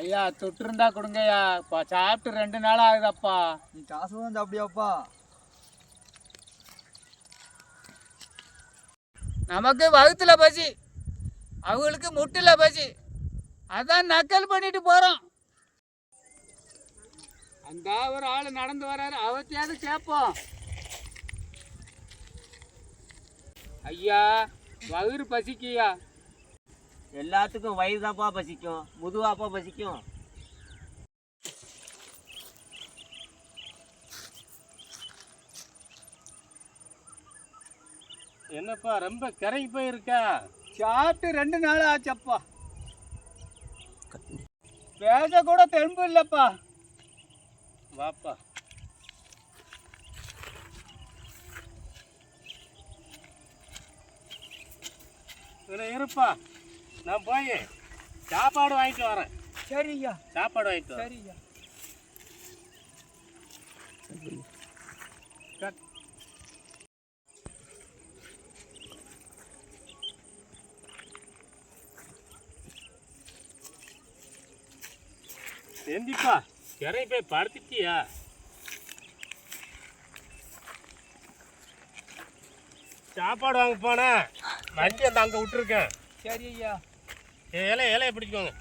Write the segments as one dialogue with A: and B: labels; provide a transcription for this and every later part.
A: ஐயா தொட்டு இருந்தா கொடுங்கய்யா. இப்போ சாப்பிட்டு ரெண்டு நாள் ஆகுதப்பா.
B: நீ காசு தான் சாப்பிடியாப்பா.
A: நமக்கு வகுத்துல பசி. அவங்களுக்கு முட்டுல பசி. அதான் நக்கல் பண்ணிட்டு போறோம். அந்த ஒரு ஆள் நடந்து வராரு. அவத்தையாவது கேட்போம் ஐயா வயிறு பசிக்கியா
C: எல்லாத்துக்கும் வயிறுதாப்பா பசிக்கும். முதுவாப்பா பசிக்கும்.
D: என்னப்பா ரொம்ப கரைக்கு போயிருக்கா?
A: சாப்பிட்டு ரெண்டு நாள் ஆச்சப்பா. பேச கூட தெம்பு இல்லப்பா.
D: வாப்பா. இதில் இருப்பா. நான் போய் சாப்பாடு வாங்கிட்டு வரேன்.
A: சரிய்யா.
D: சாப்பாடு வாங்கிட்டு
A: சரிய்யா.
D: செந்திப்பா கரை போய் படுத்துட்டியா? சாப்பாடு வாங்க போனேன். வண்டி அந்த அங்கே விட்டுருக்கேன்.
A: சரி ஐயா
D: இலை இலையை பிடிச்சிக்கோங்க.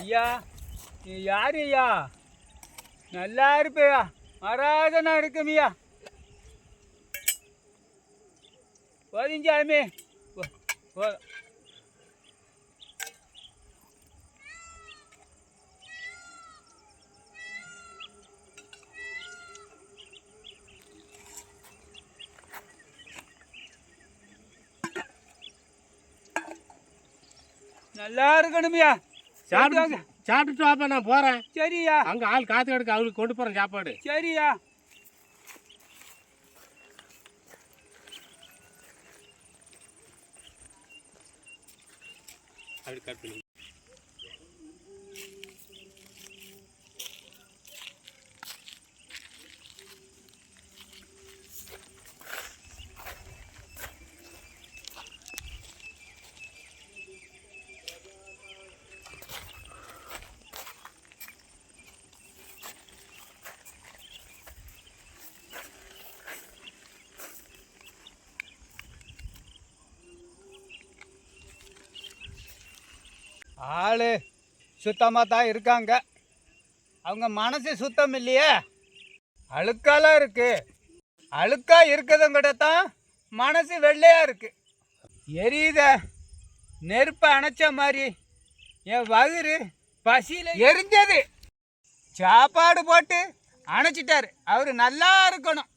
A: ஐயா நீ யார் ஐயா? நல்லா இருப்பையா மராதனா இருக்குமியா பதிஞ்சாலுமே நல்லா இருக்கணுமியா
D: சாப்பிட்டு சாப்பிட்டுட்டு வாப்பா நான் போகிறேன்
A: சரியா.
D: அங்கே ஆள் காத்து கிடக்கு அவங்களுக்கு கொண்டு போகிறேன் சாப்பாடு.
A: சரியா.
D: அப்படி கட் பண்ணி.
A: ஆள் சுத்தமாக தான் இருக்காங்க. அவங்க மனசு சுத்தம் இல்லையே? அழுக்காலாம் இருக்கு. அழுக்காக இருக்கிறதுங்கிட்ட தான் மனசு வெள்ளையாக இருக்கு. எரியுத? நெருப்பை அணைச்ச மாதிரி. என் வயிறு பசியில் எரிஞ்சது. சாப்பாடு போட்டு அணைச்சிட்டாரு. அவர் நல்லா இருக்கணும்.